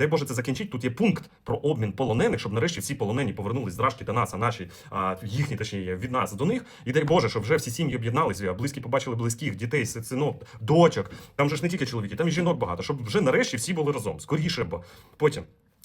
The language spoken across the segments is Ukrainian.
Дай Боже, це закінчить. Тут є пункт про обмін полонених, щоб нарешті всі полонені повернулись з до нас, а наші а, їхні, точніше, від нас до них. І дай Боже, щоб вже всі сім'ї об'єдналися, близькі побачили близьких, дітей, синок, дочок. Там же ж не тільки чоловіки, там і жінок багато, щоб вже нарешті всі були разом. Скоріше бо Потім.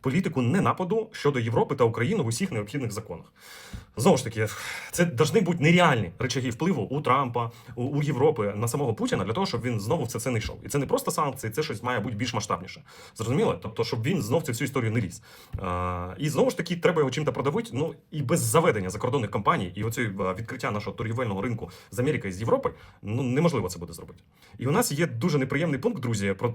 політику ненападу щодо Європи та України в усіх необхідних законах. Знову ж таки, це повинні бути нереальні речаги впливу у Трампа, у, у Європи на самого Путіна для того, щоб він знову в це все не йшов. І це не просто санкції, це щось має бути більш масштабніше. Зрозуміло? Тобто, щоб він знов цю історію не ліз. А, і знову ж таки, треба його чим-то продавити. Ну і без заведення закордонних компаній і оцього відкриття нашого торгівельного ринку з Америки і з Європи, ну неможливо це буде зробити. І у нас є дуже неприємний пункт, друзі, про.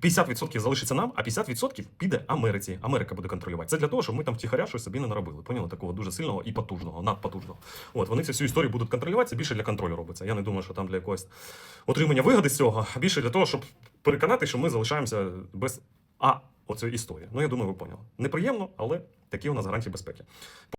50% залишиться нам, а 50% піде Америці. Америка буде контролювати. Це для того, щоб ми там втіхаря щось собі не наробили. Поняли? Такого дуже сильного і потужного, надпотужного. От вони цю всю історію будуть контролювати. Це більше для контролю робиться. Я не думаю, що там для якогось отримання вигоди з цього, а більше для того, щоб переконати, що ми залишаємося без А оцієї історії. Ну я думаю, ви поняли. Неприємно, але такі у нас гарантії безпеки.